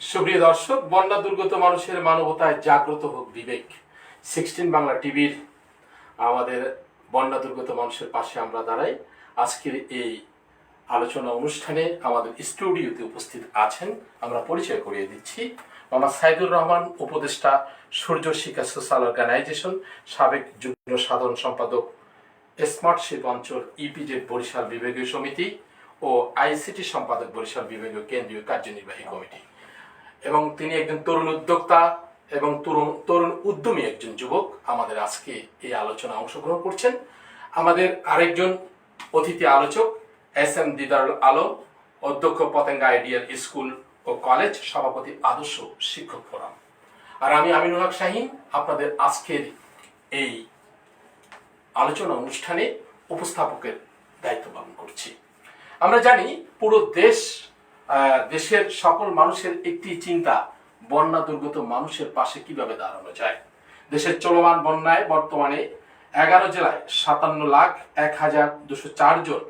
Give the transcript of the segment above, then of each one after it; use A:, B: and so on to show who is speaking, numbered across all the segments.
A: সুপ্রিয় দর্শক, বন্যা দুর্গত মানুষের মানবতায় জাগ্রত হোক বিবেক। সিক্সটিন বাংলা টিভির আমাদের বন্যা দুর্গত মানুষের পাশে আমরা দাঁড়াই। আজকের এই আলোচনা অনুষ্ঠানে আমাদের স্টুডিওতে উপস্থিত আছেন, আমরা পরিচয় করিয়ে দিচ্ছি। মোহাম্মদ সাইদুর রহমান, উপদেষ্টা, সূর্য শিক্ষা সোশ্যাল অর্গানাইজেশন, সাবেক যুগ্ম সাধারণ সম্পাদক, স্মার্ট শিপ অঞ্চল ইপিজেড বরিশাল বিভাগীয় সমিতি ও আইসিটি সম্পাদক বরিশাল বিভাগীয় কেন্দ্রীয় কার্যনির্বাহী কমিটি। এবং তিনি একজন তরুণ উদ্যোক্তা এবং তরুণ তরুণ উদ্যমী একজন যুবক। আমাদের আজকে এই আলোচনা অংশগ্রহণ করছেন। আমাদের আরেকজন অতিথি আলোচক, এস এম দিদারুল আলম, অধ্যক্ষ পতেঙ্গা আইডিয়াল স্কুল ও কলেজ সভাপতি আদর্শ শিক্ষক ফোরাম। আর আমি আমিনুল হক শাহিন, আপনাদের আজকের এই আলোচনা অনুষ্ঠানে উপস্থাপকের দায়িত্ব পালন করছি। আমরা জানি পুরো দেশ দেশের সকল মানুষের একটি চিন্তা, বন্যা দুর্গত মানুষের পাশে কীভাবে দাঁড়ানো যায়? দেশের চলমান বন্যায় বর্তমানে এগারো জেলায় সাতান্ন লাখ এক হাজার দুশো চার জন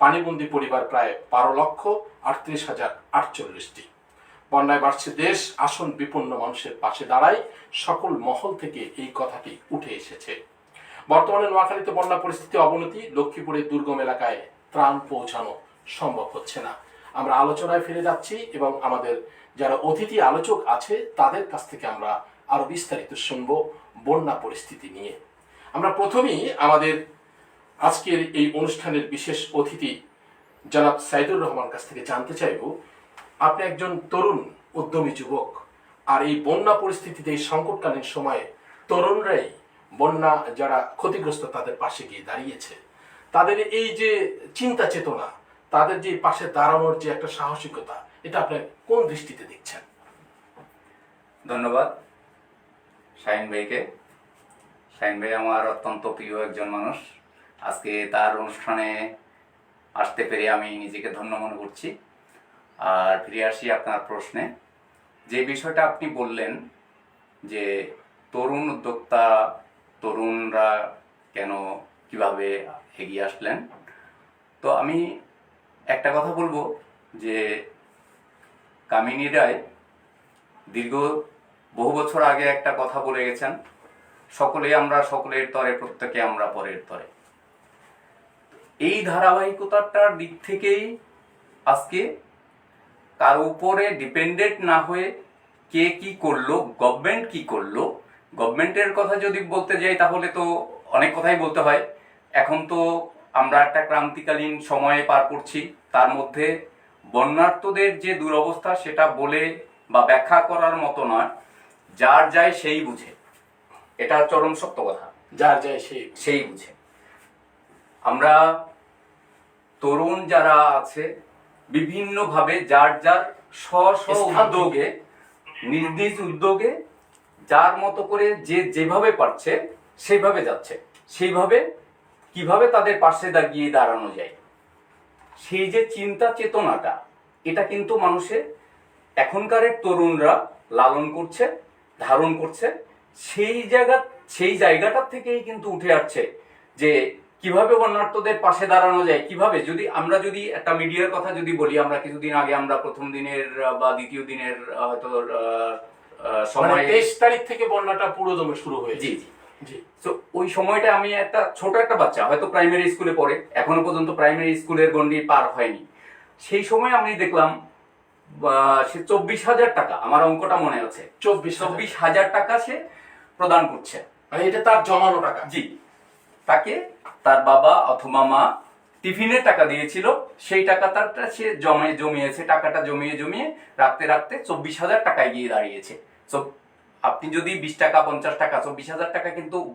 A: পানিবন্দী পরিবার প্রায় বারো লক্ষ আটত্রিশ হাজার আটচল্লিশটি। বন্যায় বাড়ছে দেশ, আসন বিপন্ন মানুষের পাশে দাঁড়ায় সকল মহল থেকে এই কথাটি উঠে এসেছে। বর্তমানে নোয়াখালীতে বন্যা পরিস্থিতি অবনতি, লক্ষ্মীপুরের দুর্গম এলাকায় ত্রাণ পৌঁছানো সম্ভব হচ্ছে না। আমরা আলোচনায় ফিরে যাচ্ছি এবং আমাদের যারা অতিথি আলোচক আছে, তাদের কাছ থেকে আমরা আরও বিস্তারিত শুনব বন্যা পরিস্থিতি নিয়ে। আমরা প্রথমেই আমাদের আজকের এই অনুষ্ঠানের বিশেষ অতিথি জনাব সাইদুর রহমান কাছ থেকে জানতে চাইব, আপনি একজন তরুণ উদ্যমী যুবক আর এই বন্যা পরিস্থিতিতে এই সংকটকালীন সময়ে তরুণরাই বন্যা যারা ক্ষতিগ্রস্ত তাদের পাশে গিয়ে দাঁড়িয়েছে। তাদের এই যে চিন্তা চেতনা তাদের যে পাশে দাঁড়ানোর যে একটা সাহসিকতা, এটা আপনি কোন দৃষ্টিতে দেখছেন?
B: ধন্যবাদ। শাহিন ভাইকে। শাহিন ভাই আমার অত্যন্ত প্রিয় একজন মানুষ। আজকে তার অনুষ্ঠানে আসতে পেরে আমি নিজেকে ধন্য মনে করছি। আর ফিরে আসি আপনার প্রশ্নে। যে বিষয়টা আপনি বললেন যে তরুণ উদ্যোক্তা, তরুণরা কেন কীভাবে এগিয়ে আসলেন, তো আমি একটা কথা বলব যে কামিনী রায় দীর্ঘ বহু বছর আগে একটা কথা বলে গেছেন সকলে আমরা সকলের তরে, প্রত্যেকে আমরা পরের তরে। এই ধারাবাহিকতাটার দিক থেকেই আজকে কার উপরে ডিপেন্ডেন্ট না হয়ে কে কি করল গভর্নমেন্ট কি করল গভর্নমেন্টের কথা যদি বলতে যাই তাহলে তো অনেক কথাই বলতে হয়। এখন তো আমরা একটা ক্রান্তিকালীন সময়ে পার করছি। তার মধ্যে বন্যার্থদের যে দুরবস্থা সেটা বলে বা ব্যাখ্যা করার মতো নয়। যার যায় সেই বুঝে। এটা চরম সত্য কথা।
A: যার যায় সেই
B: সেই বুঝে। আমরা তরুণ যারা আছে বিভিন্নভাবে যার যার স্ব স্ব উদ্যোগে নিজ নিজ উদ্যোগে যার মতো করে যে যেভাবে পারছে সেইভাবে যাচ্ছে। সেইভাবে কীভাবে তাদের পাশে দাঁড়িয়ে দাঁড়ানো যায়? সেই যে চিন্তা চেতনাটা এটা কিন্তু মানুষের এখনকারের তরুণরা লালন করছে ধারণ করছে। সেই জায়গা সেই জায়গাটার থেকেই কিন্তু উঠে আসছে যে কীভাবে বন্যার্থদের পাশে দাঁড়ানো যায় কীভাবে? যদি আমরা যদি একটা মিডিয়ার কথা যদি বলি আমরা কিছুদিন আগে আমরা প্রথম দিনের বা দ্বিতীয় দিনের হয়তো
A: মানে তেইশ তারিখ থেকে বন্যাটা পুরোদমে শুরু হয়েছে।
B: জি জি। তো ওই সময়টা আমি একটা ছোট একটা বাচ্চা হয়তো প্রাইমারি স্কুলে পড়ে এখনও পর্যন্ত প্রাইমারি স্কুলের গন্ডি পার হয়নি। সেই সময় আমি দেখলাম সে চব্বিশ হাজার টাকা আমার অঙ্কটা মনে আছে
A: চব্বিশ
B: চব্বিশ হাজার টাকা সে প্রদান করছে।
A: মানে এটা তার জমানো টাকা।
B: জি। তাকে তার বাবা অথবা মা টিফিনের টাকা দিয়েছিল সেই টাকা তারটা সে জমে জমিয়েছে টাকাটা জমিয়ে জমিয়ে রাখতে রাখতে চব্বিশ হাজার টাকায় গিয়ে দাঁড়িয়েছে। আপনি যদি বিশ টাকা, পঞ্চাশ টাকা, চব্বিশ হাজার টাকা কিন্তু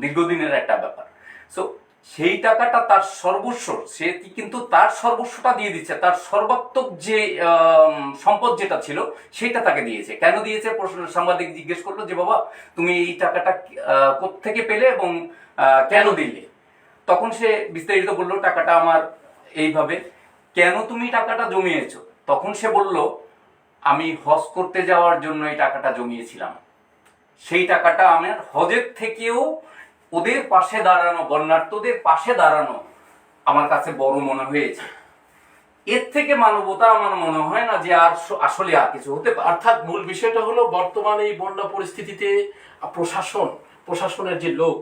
B: দীর্ঘদিনের একটা ব্যাপার। সো সেই টাকাটা তার সর্বস্ব, সে কিন্তু তার সর্বস্বটা দিয়ে দিচ্ছে, তার সর্বাত্মক যে সম্পদ যেটা ছিল, সেটা তাকে দিয়েছে। কেন দিয়েছে? প্রশ্ন- সাংবাদিক জিজ্ঞেস করল যে, বাবা, তুমি এই টাকাটা কোত্থেকে পেলে এবং কেন দিলে? তখন সে বিস্তারিত বলল, টাকাটা আমার এইভাবে, কেন তুমি টাকাটা জমিয়েছো? তখন সে বলল আমি হজ করতে যাওয়ার জন্য এই টাকাটা জমিয়েছিলাম। সেই টাকাটা আমার হজের থেকেও ওদের পাশে দাঁড়ানো, বন্যার্থদের পাশে দাঁড়ানো আমার কাছে বড় মনে হয়েছে। এর থেকে মানবতা আমার মনে হয় না যে আর আসলে আর কিছু হতে পারে।
A: অর্থাৎ মূল বিষয়টা হলো বর্তমানে এই বন্যা পরিস্থিতিতে প্রশাসন প্রশাসনের যে লোক,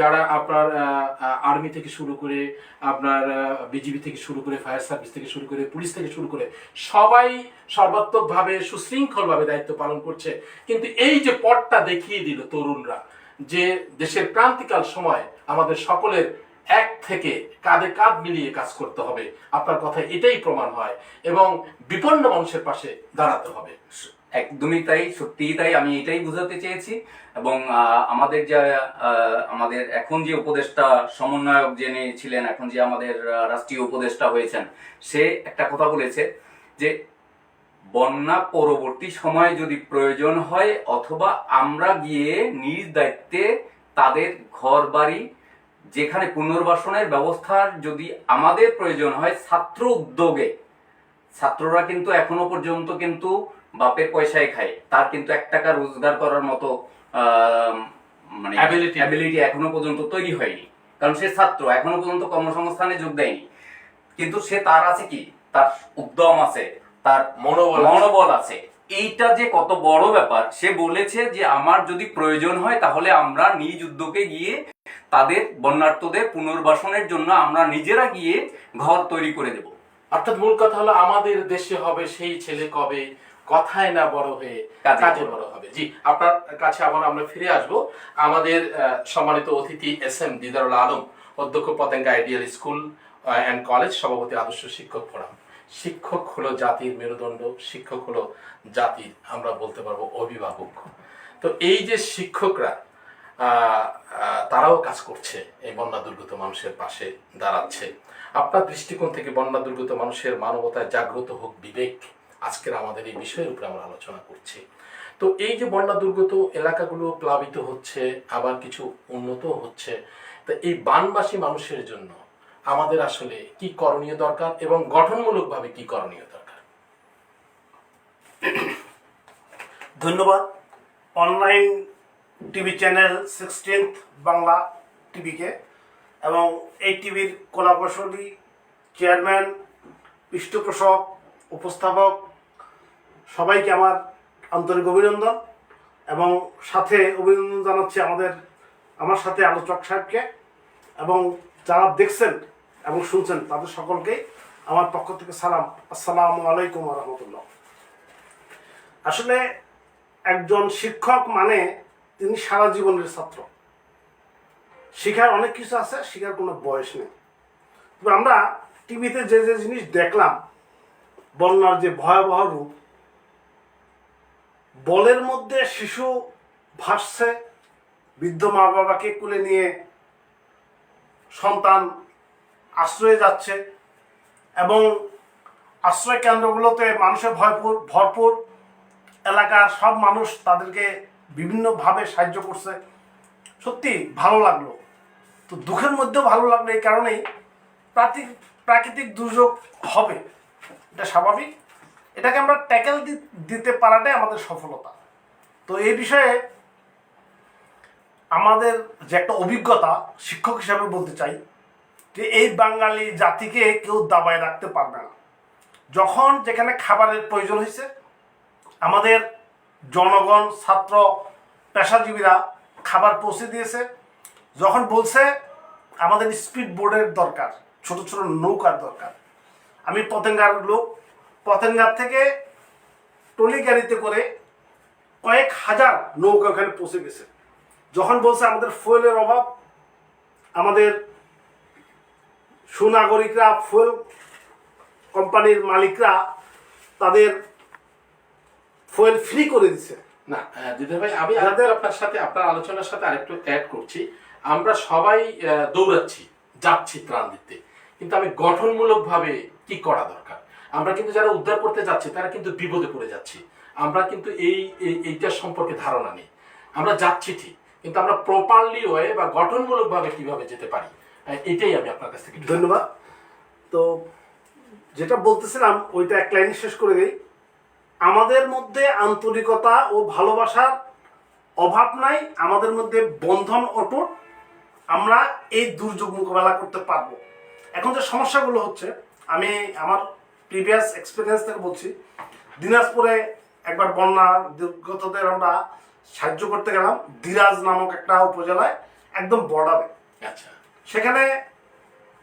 A: যারা আপনার আর্মি থেকে শুরু করে আপনার বিজিবি থেকে শুরু করে ফায়ার সার্ভিস থেকে শুরু করে পুলিশ থেকে শুরু করে সবাই সর্বাত্মকভাবে সুশৃঙ্খলভাবে দায়িত্ব পালন করছে। কিন্তু এই যে পথটা দেখিয়ে দিল তরুণরা, যে দেশের ক্রান্তিকাল সময় আমাদের সকলের এক থেকে কাঁধে কাঁধ মিলিয়ে কাজ করতে হবে। আপনার কথা এটাই প্রমাণ হয় এবং বিপন্ন মানুষের পাশে দাঁড়াতে হবে।
B: একদমই তাই, সত্যিই তাই, আমি এটাই বোঝাতে চেয়েছি। এবং আমাদের যা আমাদের এখন যে উপদেষ্টা সমন্বয়ক যিনি ছিলেন, এখন যে আমাদের রাষ্ট্রীয় উপদেষ্টা হয়েছেন, সে একটা কথা বলেছে যে, বন্যা পরবর্তী সময়ে যদি প্রয়োজন হয়, অথবা আমরা গিয়ে নিজ দায়িত্বে তাদের ঘর বাড়ি যেখানে পুনর্বাসনের ব্যবস্থার যদি আমাদের প্রয়োজন হয়, ছাত্র উদ্যোগে, ছাত্ররা কিন্তু এখনও পর্যন্ত কিন্তু বাপের পয়সায় খায়। তার কিন্তু এক টাকা রোজগার করার মতো মানে অ্যাবিলিটি এখনও পর্যন্ত তৈরি হয়নি। কারণ সে ছাত্র এখনও পর্যন্ত কর্মসংস্থানে যোগ দেয়নি। কিন্তু সে তার আছে কি? তার উদ্যম আছে তার
A: মনোবল।
B: মনোবল আছে। এইটা যে কত বড় ব্যাপার সে বলেছে যে আমার যদি প্রয়োজন হয় তাহলে আমরা নিজ উদ্যোগে গিয়ে তাদের বন্যার্থদের পুনর্বাসনের জন্য আমরা নিজেরা গিয়ে ঘর তৈরি করে দেব।
A: অর্থাৎ মূল কথা হলো আমাদের দেশে হবে সেই ছেলে কবে? কথায় না বড় হয়ে
B: কাজে বড়
A: হবে। জি আপনার কাছে আবার আমরা ফিরে আসব। আমাদের সম্মানিত অতিথি এস এম দিদারুল আলম অধ্যক্ষ Patenga ideal school and college সভাপতি আদর্শ শিক্ষক ফোরাম শিক্ষক হলো জাতির মেরুদণ্ড শিক্ষক হলো জাতির আমরা বলতে পারব অভিভাবক। তো এই যে শিক্ষকরা তারাও কাজ করছে এই বন্যা দুর্গত মানুষের পাশে দাঁড়াচ্ছে। আপনার দৃষ্টিকোণ থেকে বন্যা দুর্গত মানুষের মানবতায় জাগ্রত হোক বিবেক আজকের আমাদের এই বিষয়ের উপরে আমরা আলোচনা করছি। তো এই যে বন্যা দুর্গত এলাকাগুলো প্লাবিত হচ্ছে, আবার কিছু উন্নত হচ্ছে, তা এই বানবাসী মানুষের জন্য আমাদের আসলে কি করণীয় দরকার এবং গঠনমূলকভাবে কি করণীয় দরকার?
C: ধন্যবাদ। Online TV channel sixteenth Bangla টিভিকে এবং এই টিভির কলাকৌশলী চেয়ারম্যান পৃষ্ঠপোষক উপস্থাপক সবাইকে আমার আন্তরিক অভিনন্দন এবং সাথে অভিনন্দন জানাচ্ছি আমাদের, আমার সাথে আলোচক সাহেবকে এবং যারা দেখছেন এবং শুনছেন, তাদের সকলকেই আমার পক্ষ থেকে সালাম। আসসালামু আলাইকুম রহমতুল্লাহ। আসলে একজন শিক্ষক মানে তিনি সারা জীবনের ছাত্র। শিখার অনেক কিছু আছে, শিখার কোনো বয়স নেই। তবে আমরা টিভিতে যে যে জিনিস দেখলাম, বন্যার যে ভয়াবহ রূপ বলের মধ্যে শিশু ভাসছে, বৃদ্ধ মা বাবাকে কুলে নিয়ে সন্তান আশ্রয়ে যাচ্ছে এবং আশ্রয় কেন্দ্রগুলোতে মানুষের ভরপুর ভরপুর এলাকার সব মানুষ তাদেরকে বিভিন্নভাবে সাহায্য করছে। সত্যি ভালো লাগল। তো দুঃখের মধ্যেও ভালো লাগল এই কারণেই প্রাকৃতিক প্রাকৃতিক দুর্যোগ হবে। এটা স্বাভাবিক। এটাকে আমরা ট্যাকেল দিতে পারাটাই আমাদের সফলতা। তো এই বিষয়ে আমাদের যে একটা অভিজ্ঞতা শিক্ষক হিসাবে বলতে চাই যে এই বাঙালি জাতিকে কেউ দাবায় রাখতে পারবে না। যখন যেখানে খাবারের প্রয়োজন হয়েছে, আমাদের জনগণ, ছাত্র, পেশাজীবীরা খাবার পৌঁছে দিয়েছে। যখন বলছে আমাদের স্পিড বোর্ডের দরকার, ছোট ছোট নৌকার দরকার। আমি পতেঙ্গার লোক পতেঙ্গার থেকে টলি গাড়িতে করে কয়েক হাজার নৌকা ওখানে পৌঁছে গেছে। যখন বলছে আমাদের ফুয়েলের অভাব আমাদের সুনাগরিকরা ফুয়েল কোম্পানির মালিকরা তাদের ফুয়েল ফ্রি করে দিছে
A: না দিদা ভাই আমি আরেকটু আপনার সাথে আপনার আলোচনার সাথে আরেকটু অ্যাড করছি। আমরা সবাই দৌড়াচ্ছি যাচ্ছি ত্রাণ দিতে। কিন্তু আমি গঠনমূলকভাবে কি করা দরকার? আমরা কিন্তু যারা উদ্ধার করতে যাচ্ছি, তারা কিন্তু বিপদে পড়ে যাচ্ছি। আমরা কিন্তু এই, এই- এইটার সম্পর্কে ধারণা নেই। আমরা যাচ্ছি ঠিক, কিন্তু আমরা প্রপারলি ওয়ে বা গঠনমূলকভাবে কীভাবে যেতে পারি এটাই আমি আপনার কাছ থেকে
C: ধন্যবাদ। তো যেটা বলতেছিলাম, ওইটা এক লাইনে শেষ করে দিই। আমাদের মধ্যে আন্তরিকতা ও ভালোবাসার অভাব নাই, আমাদের মধ্যে বন্ধন অটুট। আমরা এই দুর্যোগ মোকাবেলা করতে পারব। এখন যে সমস্যাগুলো হচ্ছে, আমি আমার প্রিভিয়াস এক্সপিরিয়েন্স থেকে বলছি দিনাজপুরে একবার বন্যা দুর্গতদের আমরা সাহায্য করতে গেলাম দিরাজ নামক একটা উপজেলায় একদম বর্ডারে
A: আচ্ছা।
C: সেখানে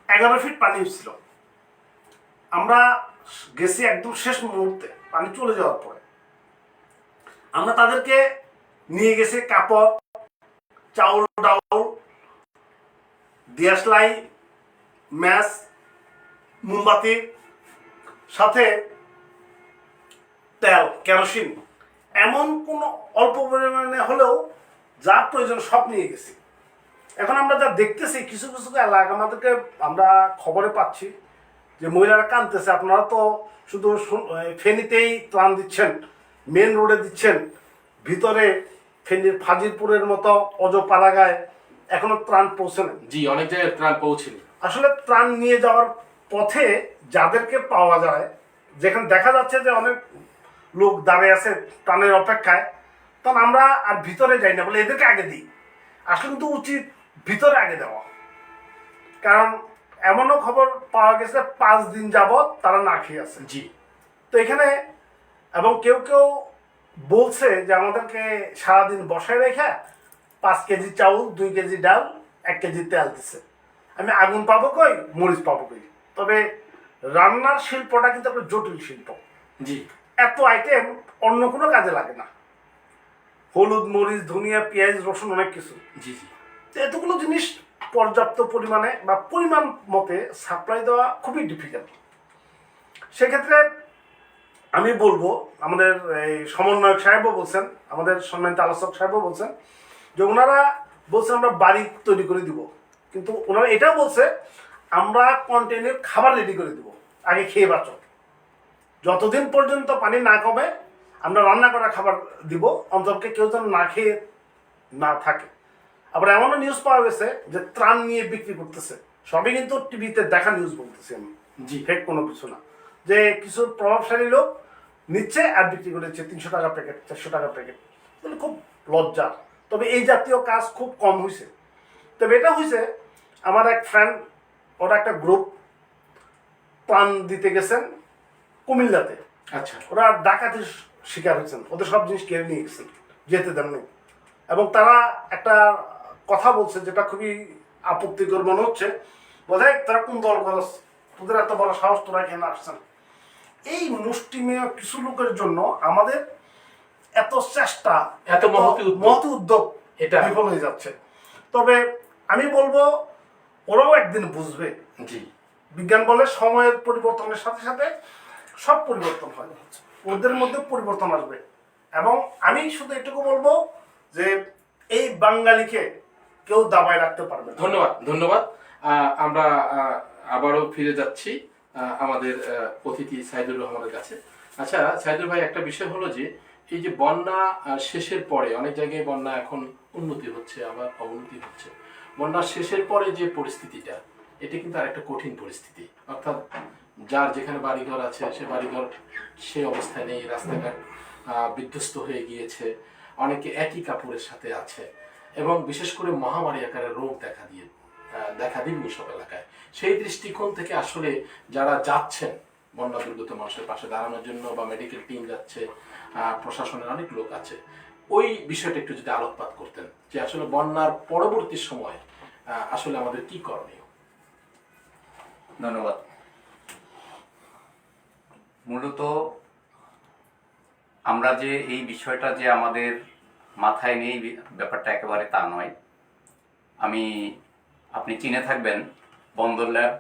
C: এগারো ফিট পানি ছিল। আমরা গেছি একদম শেষ মুহূর্তে পানি চলে যাওয়ার পরে। আমরা তাদেরকে নিয়ে গেছি কাপড় চাউল ডাউল দিয়াশলাই ম্যাচ মোমবাতি সাথে তেল কেরোসিন এমন কোনো অল্প পরিমাণে হলেও যা প্রয়োজন সব নিয়ে গেছি। এখন আমরা যা দেখতেছি কিছু কিছু এলাকা আমাদেরকে আমরা খবরে পাচ্ছি যে মহিলারা কাঁদতেছে। আপনারা তো শুধু ফেনীতেই ত্রাণ দিচ্ছেন মেন রোডে দিচ্ছেন ভিতরে ফেনীর ফাজিরপুরের মতো অজ অজপাড়াগায় এখনও ত্রাণ পৌঁছে
A: জি অনেক জায়গায় ত্রাণ পৌঁছেনি।
C: আসলে ত্রাণ নিয়ে যাওয়ার পথে যাদেরকে পাওয়া যায় যেখানে দেখা যাচ্ছে যে অনেক লোক দাঁড়িয়ে আছে ত্রাণের অপেক্ষায় তখন আমরা আর ভিতরে যাই না বলে এদেরকে আগে দিই। আসলে কিন্তু উচিত ভিতরে আগে দেওয়া। কারণ এমনও খবর পাওয়া গেছে পাঁচ দিন যাবৎ তারা না খেয়ে আছে।
A: জি।
C: তো এখানে এবং কেউ কেউ বলছে যে আমাদেরকে সারাদিন বসায় রেখে পাঁচ কেজি চাউল দুই কেজি ডাল এক কেজি তেল দিছে। আমি আগুন পাবো কই? মরিচ পাবো কই? তবে রান্নার শিল্পটা কিন্তু একটা জটিল শিল্প।
A: জি।
C: এত আইটেম অন্য কোনো কাজে লাগে না। হলুদ মরিচ ধনিয়া পেঁয়াজ রসুন অনেক কিছু।
A: জি জি।
C: তো এতগুলো জিনিস পর্যাপ্ত পরিমাণে বা পরিমাণ মতে সাপ্লাই দেওয়া খুবই ডিফিকাল্ট সেক্ষেত্রে আমি বলব আমাদের এই সমন্বয়ক সাহেবও বলছেন আমাদের সম্মানিত আলোচক সাহেবও বলছেন যে ওনারা বলছেন আমরা বাড়ি তৈরি করে দিব। কিন্তু ওনারা এটাও বলছে আমরা কন্টেনের খাবার রেডি করে দিব। আগে খেয়ে বাঁচো। যতদিন পর্যন্ত পানি না কমে আমরা রান্না করা খাবার দিব অন্ততকে কেউ যেন না খেয়ে না থাকে। আবার এমনও নিউজ পাওয়া গেছে যে ত্রাণ নিয়ে বিক্রি করতেছে। সবই কিন্তু টিভিতে দেখা নিউজ বলতেছি আমি।
A: জি।
C: ফেক কোনো কিছু না। যে কিছু প্রভাবশালী লোক নিচ্ছে আর বিক্রি করেছে তিনশো টাকা প্যাকেট চারশো টাকা প্যাকেট তাহলে খুব লজ্জার তবে এই জাতীয় কাজ খুব কম হয়েছে তবে এটা হয়েছে আমার এক ফ্রেন্ড ওরা একটা গ্রুপ প্রাণ দিতে গেছেন কুমিল্লাতে।
A: আচ্ছা।
C: ওরা ডাকাতির শিকার হয়েছেন। ওদের সব জিনিস কেড়ে নিয়ে গেছেন যেতে দেন নাই এবং তারা একটা কথা বলছে যেটা খুবই আপত্তিকর মনে হচ্ছে। বোধ তারা কোন দল করস? তোদের এত বড় সাহস তোরা এখানে আসছেন? এই মুষ্টিমেয় কিছু লোকের জন্য আমাদের এত চেষ্টা
A: এত।
C: মহতি উদ্যোগ
A: এটা।
C: বিফল হয়ে যাচ্ছে। তবে আমি বলব ওরাও একদিন বুঝবে।
A: জি।
C: বিজ্ঞান বলে সময়ের পরিবর্তনের সাথে সাথে সব পরিবর্তন হয়। ওদের মধ্যে পরিবর্তন আসবে। এবং আমি শুধু এটুকু বলব যে এই বাঙালিকে কেউ দাবায় রাখতে পারবে
A: ধন্যবাদ ধন্যবাদ। আমরা আবারও ফিরে যাচ্ছি আমাদের অতিথি সাইদুর রহমানের কাছে। আচ্ছা সাইদুর ভাই একটা বিষয় হলো যে এই যে বন্যা শেষের পরে অনেক জায়গায় বন্যা এখন উন্নতি হচ্ছে আবার অবনতি হচ্ছে। বন্যা শেষের পরে যে পরিস্থিতিটা, এটা কিন্তু আরেকটা কঠিন পরিস্থিতি। অর্থাৎ যার যেখানে বাড়িঘর আছে, সে বাড়িঘর, সে অবস্থায় নেই, রাস্তাঘাট বিধ্বস্ত হয়ে গিয়েছে, অনেকে একই কাপড়ের সাথে আছে এবং বিশেষ করে মহামারী আকারে রোগ দেখা দিয়ে দেখা দিবে সব এলাকায়। সেই দৃষ্টিকোণ থেকে আসলে যারা যাচ্ছেন, বন্যা দুর্গত মানুষের পাশে দাঁড়ানোর জন্য বা মেডিকেল টিম যাচ্ছে প্রশাসনের অনেক লোক আছে, ওই বিষয়টা একটু যদি আলোকপাত করতেন। যে আসলে বন্যার পরবর্তী সময় আসলে আমাদের কি করণীয়?
B: ধন্যবাদ। মূলত আমরা যে এই বিষয়টা যে আমাদের মাথায় নেই ব্যাপারটা একেবারে তা নয়। আমি, আপনি চিনে থাকবেন, বন্দর ল্যাব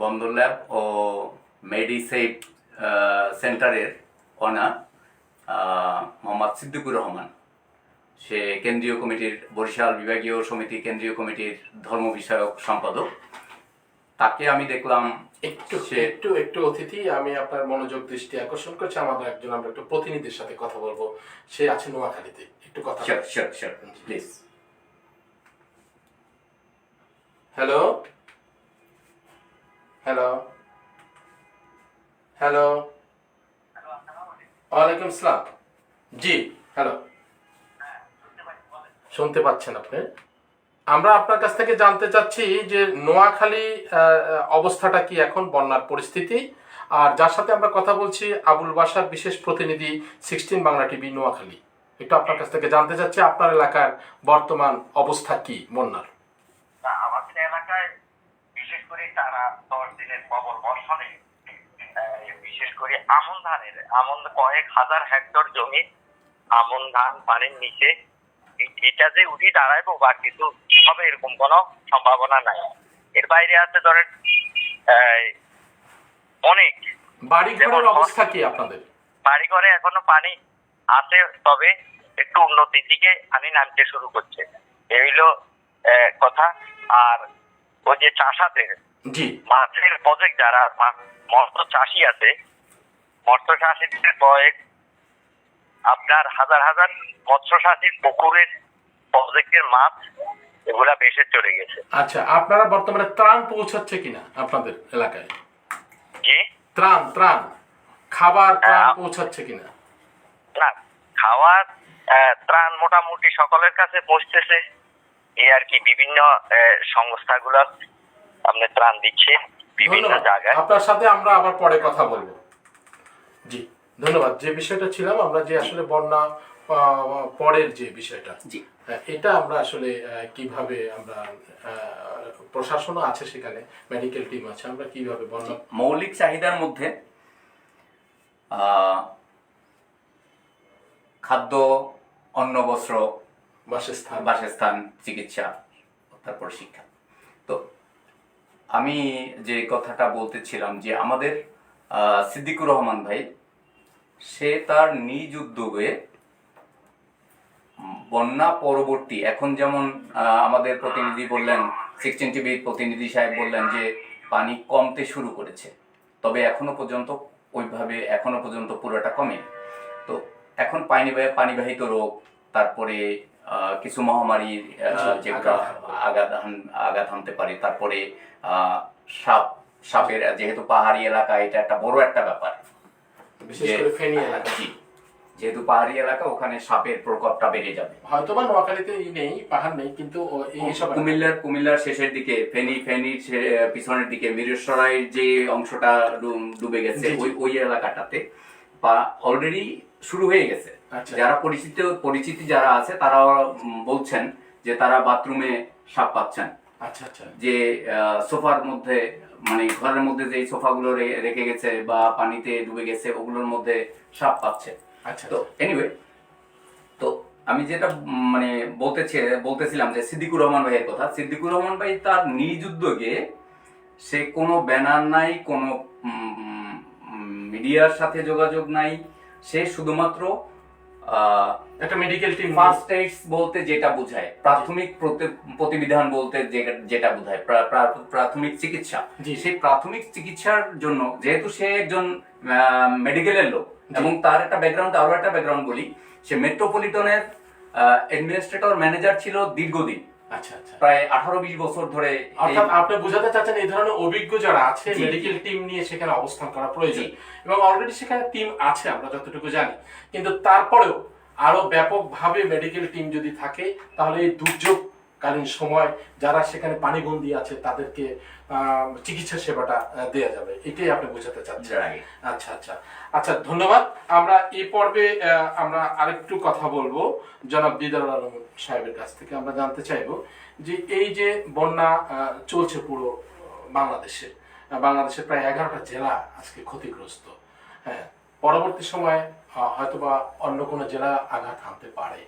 B: বন্দর ল্যাব ও মেডিসেফ সেন্টারের অনার মোহাম্মদ সিদ্দিকুর রহমান। সে কেন্দ্রীয় কমিটির বরিশাল বিভাগীয় সমিতি কেন্দ্রীয় কমিটির ধর্ম বিষয়ক সম্পাদক। তাকে আমি দেখলাম
A: একটু
B: সে
A: একটু একটু অতিথি আমি আপনার মনোযোগ দৃষ্টি আকর্ষণ করছি। আমাদের একজন আমরা একটু প্রতিনিধির সাথে কথা বলব। সে আছে নোয়াখালীতে। একটু কথা
B: sure sure sure please
A: hello hello hello ওয়ালাইকুম আসসালাম জি হ্যালো শুনতে পাচ্ছেন আপনি। আমরা আপনার কাছ থেকে জানতে চাচ্ছি যে নোয়াখালী অবস্থাটা কি এখন, বন্যার পরিস্থিতি? আর যার সাথে আমরা কথা বলছি, আবুল বাসার বিশেষ প্রতিনিধি সিক্সটিন বাংলা টিভি, নোয়াখালী। একটু আপনার কাছ থেকে জানতে চাচ্ছি, আপনার এলাকার বর্তমান অবস্থা কি, বন্যার?
D: আমাদের এলাকায় বিশেষ করে তারা দশ দিনের প্রবল বর্ষণে বিশেষ করে আমন ধানের, আমন কয়েক হাজার হেক্টর জমি, আমন ধান পানির নিচে এটা যে উঠে দাঁড়াইবো বা কিছু হবে এরকম কোনো সম্ভাবনা নাই। এর বাইরে আছে ধরেন অনেক।
A: বাড়িঘরের অবস্থা কি আপনাদের?
D: বাড়ি ঘরে এখনও পানি আছে তবে একটু উন্নতির দিকে পানি নামতে শুরু করছে। এই হইল কথা। আর ওই যে চাষাদের মাছের প্রজেক্ট যারা মৎস্য চাষি আছে মৎস্য চাষিদের কয়েক আপনার হাজার হাজার মৎস্য চাষির পুকুরের প্রজেক্টের মাছ এগুলা বেশে চলে গেছে।
A: আচ্ছা আপনারা বর্তমানে ত্রাণ পৌঁছাচ্ছে কিনা আপনাদের এলাকায়?
D: কি
A: ত্রাণ ত্রাণ। খাবার ত্রাণ
D: হ্যাঁ।
A: পৌঁছাচ্ছে কিনা?
D: না আহ, ত্রাণ মোটামুটি সকলের কাছে পৌঁছতেছে। এই আর কি বিভিন্ন সংস্থাগুলো আপনি ত্রাণ দিচ্ছে বিভিন্ন জায়গায়।
A: আপনার সাথে আমরা আবার পরে কথা বলব। জি। ধন্যবাদ। যে বিষয়টা ছিলাম আমরা যে আসলে বন্যা পরের যে বিষয়টা হ্যাঁ, এটা আমরা আসলে কীভাবে আমরা প্রশাসনও আছে সেখানে মেডিকেল টিম আছে আমরা কীভাবে বন্যা
B: মৌলিক চাহিদার মধ্যে খাদ্য অন্ন বস্ত্র
A: বাসস্থান।
B: বাসস্থান চিকিৎসা তারপর শিক্ষা। তো আমি যে কথাটা বলতেছিলাম যে আমাদের আহ, সিদ্দিকুর রহমান ভাই সে তার নিজ উদ্যোগে বন্যা পরবর্তী এখন যেমন আমাদের প্রতিনিধি বললেন সিক্সটিন টিভির প্রতিনিধি সাহেব বললেন যে পানি কমতে শুরু করেছে। তবে এখনও পর্যন্ত ওইভাবে এখনও পর্যন্ত পুরোটা কমেনি। তো এখন পানি পানিবাহিত রোগ তারপরে আহ, কিছু মহামারীর
A: জি,
B: যেগুলো
A: আঘাত।
B: আঘাত হান- হানতে পারে। তারপরে আহ, সাপ সাপের যেহেতু পাহাড়ি এলাকা এটা একটা বড় একটা ব্যাপার।
A: বিশেষ করে ফেনী এলাকা।
B: যেহেতু পাহাড়ি এলাকা ওখানে সাপের প্রকোপটা বেড়ে যাবে।
A: হয়তো বা নোয়াখালীতে ই নেই পাহাড় নেই কিন্তু
B: কুমিল্লার কুমিল্লার শেষের দিকে ফেনী ফেনীর পিছনের দিকে মিরেশ্বরাইয়ের যে অংশটা ডুবে গেছে। ওই ওই এলাকাটাতে বা অলরেডি শুরু হয়ে গেছে।
A: আচ্ছা।
B: যারা পরিচিত পরিচিতি যারা আছে তারা বলছেন যে তারা বাথরুমে সাপ পাচ্ছেন।
A: আচ্ছা আচ্ছা।
B: যে সোফার মধ্যে মানে ঘরের মধ্যে যে সোফাগুলো রে- রেখে গেছে বা পানিতে ডুবে গেছে ওগুলোর মধ্যে সাপ পাচ্ছে।
A: আচ্ছা
B: তো এনিওয়ে তো আমি যেটা মানে বলতেছে বলতেছিলাম যে সিদ্দিকুর রহমান ভাইয়ের কথা সিদ্দিকুর রহমান ভাই তার নিজ উদ্যোগে সে কোনো ব্যানার নাই কোনো মিডিয়ার সাথে যোগাযোগ নাই। সে শুধুমাত্র
A: একটা মেডিকেল টিম
B: ফার্স্ট এইডস বলতে যেটা বোঝায় প্রাথমিক প্রতি- প্রতিবিধান বলতে যেটা বোঝায় প্রা- প্রা- প্রাথমিক চিকিৎসা। সেই প্রাথমিক চিকিৎসার জন্য যেহেতু সে একজন মেডিকেলের লোক এবং তার একটা ব্যাকগ্রাউন্ড আরও একটা ব্যাকগ্রাউন্ড বলি সে মেট্রোপলিটনের অ্যাডমিনিস্ট্রেটর ম্যানেজার ছিল দীর্ঘদিন। প্রায় আঠারো বিশ বছর ধরে
A: অর্থাৎ আপনি বোঝাতে চাচ্ছেন এই ধরনের অভিজ্ঞ যারা আছে মেডিকেল টিম নিয়ে সেখানে অবস্থান করা প্রয়োজন। এবং অলরেডি সেখানে টিম আছে আমরা যতটুকু জানি। কিন্তু তারপরেও আরও ব্যাপকভাবে মেডিকেল টিম যদি থাকে তাহলে এই দুর্যোগকালীন সময় যারা সেখানে পানিবন্দী আছে তাদেরকে চিকিৎসা সেবাটা দেয়া যাবে। এটাই আপনি বোঝাতে চাচ্ছেন. আচ্ছা আচ্ছা। আচ্ছা ধন্যবাদ। আমরা এই পর্বে আমরা আরেকটু কথা বলব জনাব দিদার আলম সাহেবের কাছ থেকে। আমরা জানতে চাইব যে এই যে বন্যা চলছে পুরো বাংলাদেশে বাংলাদেশের প্রায় এগারোটা জেলা আজকে ক্ষতিগ্রস্ত। হ্যাঁ পরবর্তী সময়ে হয়তোবা অন্য কোনো জেলা আঘাত হানতে পারে।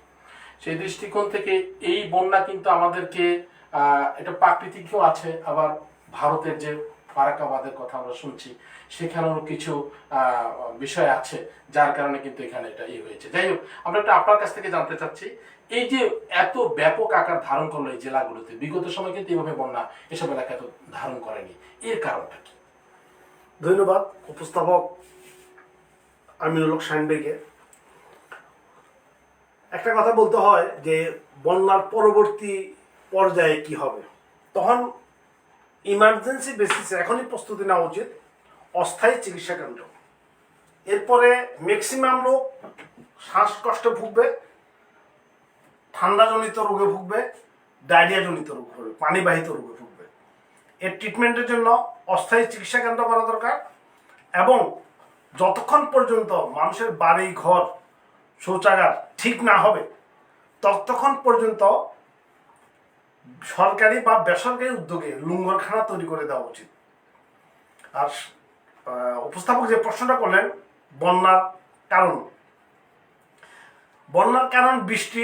A: সেই দৃষ্টিকোণ থেকে এই বন্যা কিন্তু আমাদেরকে এটা প্রাকৃতিকও আছে। আবার ভারতের যে ফারাকাবাদের কথা আমরা শুনছি, সেখানেও কিছু বিষয় আছে, যার কারণে কিন্তু এখানে এটা ই হয়েছে। যাই হোক, আমরা একটু আপনার কাছ থেকে জানতে চাচ্ছি, এই যে এত ব্যাপক আকার ধারণ করল এই জেলাগুলোতে, বিগত সময় কিন্তু এইভাবে বন্যা এসব এলাকা এত ধারণ করেনি। এর কারণটা কি?
C: ধন্যবাদ। উপস্থাপক আমিনুল হক একটা কথা বলতে হয় যে বন্যার পরবর্তী পর্যায়ে কি হবে? তখন ইমার্জেন্সি বেসিসে এখনই প্রস্তুতি নেওয়া উচিত, অস্থায়ী চিকিৎসা কেন্দ্র। এরপরে ম্যাক্সিমাম লোক শ্বাসকষ্টে ভুগবে, ঠান্ডাজনিত রোগে ভুগবে, ডায়রিয়াজনিত রোগ হবে, পানিবাহিত রোগে ভুগবে। এর ট্রিটমেন্টের জন্য অস্থায়ী চিকিৎসা কেন্দ্র করা দরকার এবং যতক্ষণ পর্যন্ত মানুষের বাড়ি, ঘর, শৌচাগার ঠিক না হবে ততক্ষণ পর্যন্ত সরকারি বা বেসরকারি উদ্যোগে লুঙ্গরখানা তৈরি করে দেওয়া উচিত। আর উপস্থাপক যে প্রশ্নটা করলেন বন্যার কারণ। বন্যার কারণ বৃষ্টি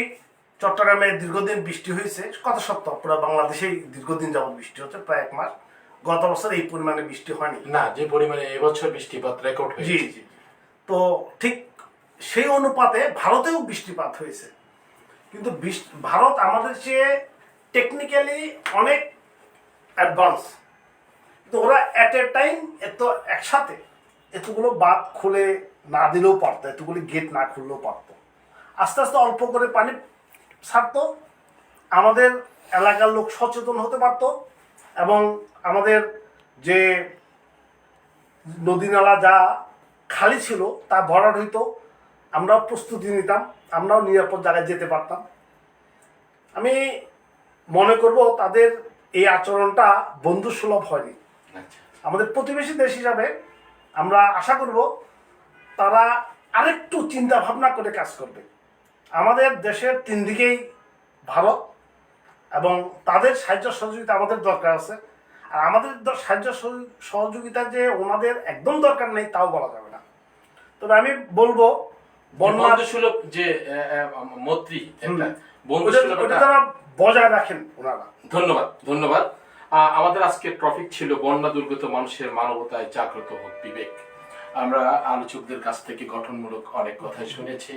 C: চট্টগ্রামে দীর্ঘদিন বৃষ্টি হয়েছে কত সত্য পুরো বাংলাদেশেই দীর্ঘদিন যাবত বৃষ্টি হচ্ছে প্রায় এক মাস। গত বছর এই পরিমাণে বৃষ্টি হয়নি।
A: না যে পরিমাণে এবছর বৃষ্টিপাত রেকর্ড
C: জি জি। তো ঠিক সেই অনুপাতে ভারতেও বৃষ্টিপাত হয়েছে। কিন্তু ভারত আমাদের চেয়ে টেকনিক্যালি অনেক অ্যাডভান্স তো ওরা অ্যাট এ টাইম এত একসাথে, এতগুলো বাঁধ খুলে না দিলেও পারতো, এতগুলি গেট না খুললেও পারতো। আস্তে আস্তে অল্প করে পানি ছাড়তো, আমাদের এলাকার লোক সচেতন হতে পারতো এবং আমাদের যে নদী নালা যা খালি ছিল তা ভরাট হইতো। আমরাও প্রস্তুতি নিতাম আমরাও নিরাপদ জায়গায় যেতে পারতাম। আমি মনে করব তাদের এই আচরণটা বন্ধু সুলভ হয়নি।
A: আচ্ছা।
C: আমাদের প্রতিবেশী দেশ হিসাবে আমরা আশা করব তারা আরেকটু চিন্তা ভাবনা করে কাজ করবে। আমাদের দেশের তিন দিকেই ভারত এবং তাদের সাহায্য সহযোগিতা আমাদের দরকার আছে। আর আমাদের সাহায্য সহযোগিতা যে ওনাদের একদম দরকার নেই তাও বলা যাবে না। তবে আমি বলব বন্যা
A: বন্ধু সুলভ যে মৈত্রী একটা
C: ওটা- তারা বজায় রাখেন ওনারা।
A: ধন্যবাদ ধন্যবাদ। আহ, আমাদের আজকের টপিক ছিল বন্যা দুর্গত মানুষের মানবতায় জাগ্রত হোক বিবেক। আমরা আলোচকদের কাছ থেকে গঠনমূলক অনেক কথাই শুনেছি।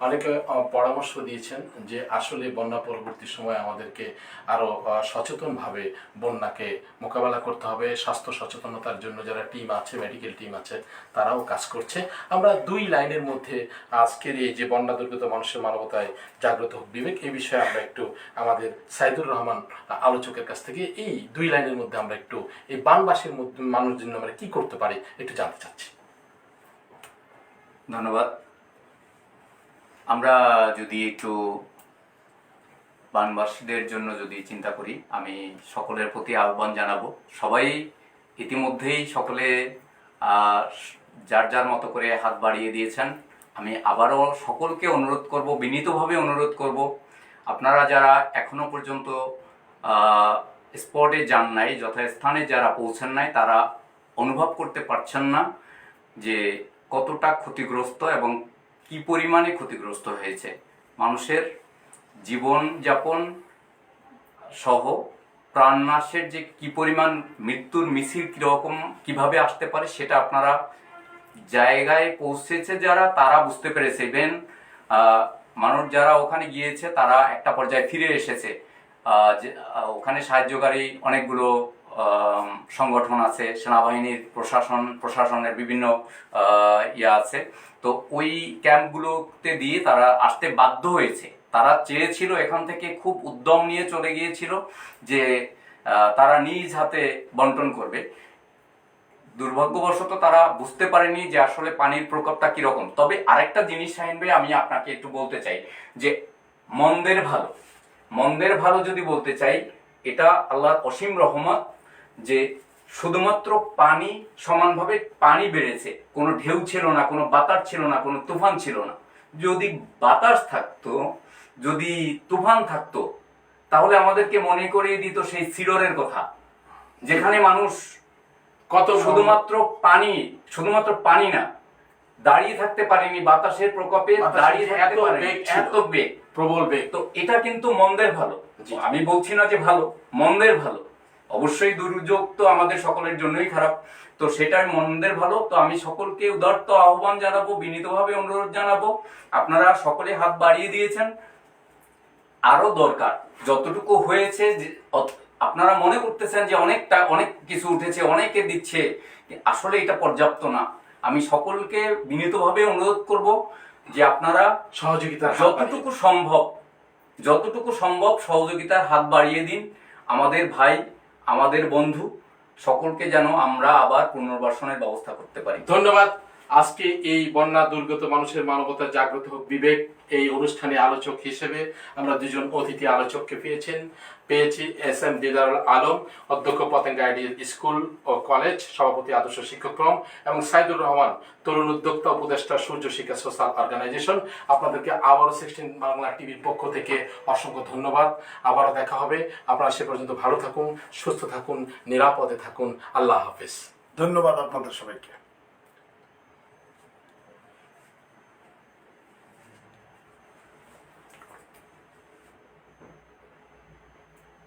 A: অনেকে পরামর্শ দিয়েছেন যে আসলে বন্যা পরবর্তী সময় আমাদেরকে আরও আহ, সচেতনভাবে বন্যাকে মোকাবেলা করতে হবে। স্বাস্থ্য সচেতনতার জন্য যারা টিম আছে মেডিকেল টিম আছে তারাও কাজ করছে। আমরা দুই লাইনের মধ্যে আজকের এই যে বন্যা দুর্গত মানুষের মানবতায় জাগ্রত হোক বিবেক এই বিষয়ে আমরা একটু আমাদের সাইদুর রহমান আলোচকের কাছ থেকে এই দুই লাইনের মধ্যে আমরা একটু এই বানবাসীর মধ্যে মানুষ জন্য আমরা কি করতে পারি একটু জানতে চাচ্ছি।
B: ধন্যবাদ। আমরা যদি একটু বানবাসীদের জন্য যদি চিন্তা করি, আমি সকলের প্রতি আহ্বান জানাব। সবাই ইতিমধ্যেই সকলে যার যার মতো করে হাত বাড়িয়ে দিয়েছেন। আমি আবারও সকলকে অনুরোধ করব, বিনীতভাবে অনুরোধ করব, আপনারা যারা এখনও পর্যন্ত স্পটে যান নাই, যথাস্থানে যারা পৌঁছান নাই, তারা অনুভব করতে পারছেন না যে কতটা ক্ষতিগ্রস্ত এবং কি পরিমাণে ক্ষতিগ্রস্ত হয়েছে। মানুষের জীবন যাপন সহ প্রাণনাশের যে কি পরিমাণ মৃত্যুর মিছিল কীরকম কীভাবে আসতে পারে সেটা আপনারা জায়গায় পৌঁছেছে যারা, তারা বুঝতে পেরেছে। ইভেন মানুষ যারা ওখানে গিয়েছে, তারা একটা পর্যায়ে ফিরে এসেছে। ওখানে সাহায্যকারী অনেকগুলো সংগঠন আছে, সেনাবাহিনীর প্রশাসন, প্রশাসনের বিভিন্ন ইয়ে আছে। তো ওই ক্যাম্পগুলোতে দিয়ে তারা আসতে বাধ্য হয়েছে। তারা চেয়েছিল এখান থেকে খুব উদ্যম নিয়ে চলে গিয়েছিল যে তারা নিজ হাতে বন্টন করবে। দুর্ভাগ্যবশত তারা বুঝতে পারেনি যে আসলে পানির প্রকোপটা কীরকম। তবে আরেকটা জিনিস, শাহিন ভাই, আমি আপনাকে একটু বলতে চাই যে মন্দের ভালো। মন্দের ভালো যদি বলতে চাই, এটা আল্লাহর অসীম রহমত যে শুধুমাত্র পানি সমানভাবে পানি বেড়েছে কোনো ঢেউ ছিল না কোনো বাতাস ছিল না কোনো তুফান ছিল না। যদি বাতাস থাকতো যদি তুফান থাকতো তাহলে আমাদেরকে মনে করিয়ে দিত সেই সিররের কথা যেখানে মানুষ
A: কত
B: শুধুমাত্র পানি শুধুমাত্র পানি না দাঁড়িয়ে থাকতে পারেনি বাতাসের প্রকোপে দাঁড়িয়ে থাকতে
A: এত
B: পারেনি
A: বেগ
B: এত বেগ।
A: প্রবল বেগ।
B: তো এটা কিন্তু মন্দের ভালো। আমি বলছি না যে ভালো মন্দের ভালো। অবশ্যই দুর্যোগ তো আমাদের সকলের জন্যই খারাপ। তো সেটাই মন্দের ভালো। তো আমি সকলকে উদার্ত আহ্বান জানাব বিনীতভাবে অনুরোধ জানাব। আপনারা সকলে হাত বাড়িয়ে দিয়েছেন। আরও দরকার। যতটুকু হয়েছে আপনারা মনে করতেছেন যে অনেকটা অনেক কিছু উঠেছে অনেকে দিচ্ছে। আসলে এটা পর্যাপ্ত না। আমি সকলকে বিনীতভাবে অনুরোধ করব যে আপনারা
A: সহযোগিতা
B: যতটুকু সম্ভব যতটুকু সম্ভব সহযোগিতার হাত বাড়িয়ে দিন। আমাদের ভাই আমাদের বন্ধু সকলকে যেন আমরা আবার পুনর্বাসনের ব্যবস্থা করতে পারি।
A: ধন্যবাদ। আজকে এই বন্যা দুর্গত মানুষের মানবতা জাগ্রত হোক বিবেক এই অনুষ্ঠানে আলোচক হিসেবে আমরা দুজন অতিথি আলোচককে পেয়েছেন। পেয়েছি এস এম দিদারুল আলম, অধ্যক্ষ পতেঙ্গা আইডি স্কুল ও কলেজ, সভাপতি আদর্শ শিক্ষাক্রম এবং সাইদুর রহমান, তরুণ উদ্যোক্তা উপদেষ্টা সূর্য শিক্ষা সোশ্যাল অর্গানাইজেশন। আপনাদেরকে আবারও সিক্সটিন বাংলা টিভির পক্ষ থেকে অসংখ্য ধন্যবাদ। আবারও দেখা হবে। আপনারা সে পর্যন্ত ভালো থাকুন, সুস্থ থাকুন, নিরাপদে থাকুন। আল্লাহ হাফেজ।
C: ধন্যবাদ আপনাদের সবাইকে।